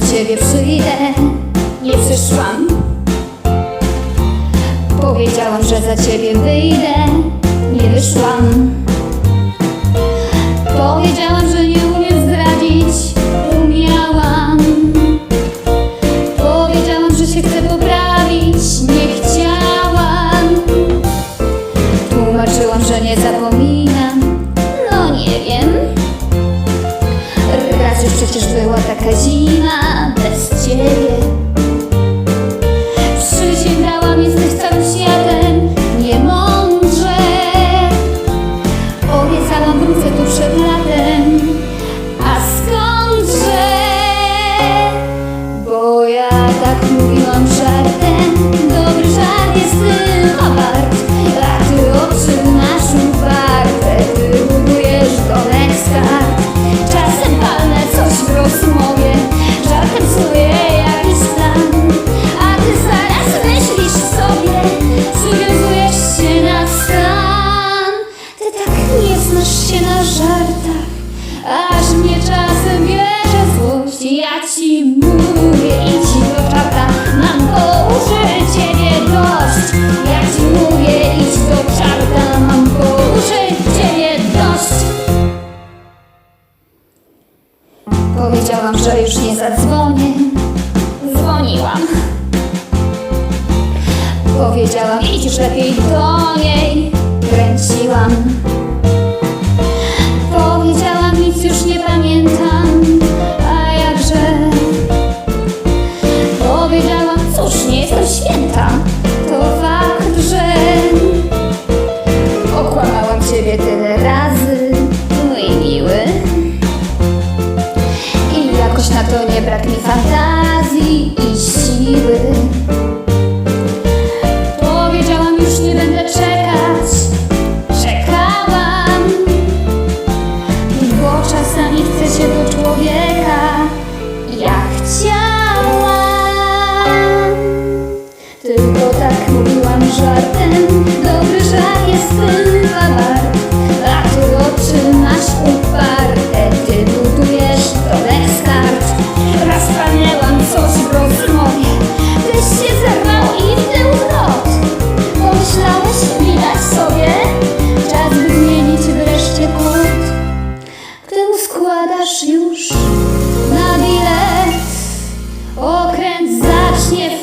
do ciebie przyjdę, nie przyszłam. Powiedziałam, że za ciebie wyjdę, nie wyszłam. Już przecież była taka zima bez ciebie. Przysięgałam, jesteś całym światem, niemądrze. Obiecałam, wrócę tu przed latem, a skądże? Bo ja tak mówiłam żartem, dobry żart jest tylko wart, żartach, aż mnie czasem bierze złość. Ja ci mówię, idź do czata, mam po uszy ciebie dość. Ja ci mówię, idź do czarta, mam po uszy ciebie dość. Powiedziałam, że już nie zadzwonię. Dzwoniłam. Powiedziałam, idź lepiej do niej. Kręciłam już nie pamiętam, a jakże Powiedziałam, cóż, nie jestem święta. To fakt, że Okłamałam ciebie tyle razy, mój miły. I jakoś na to nie brak mi fantazji i siły. życie do człowieka jak chciałam. Tylko tak mówiłam żartem, dobry żart jest tym. wpadasz już na bilet. Okręt zacznie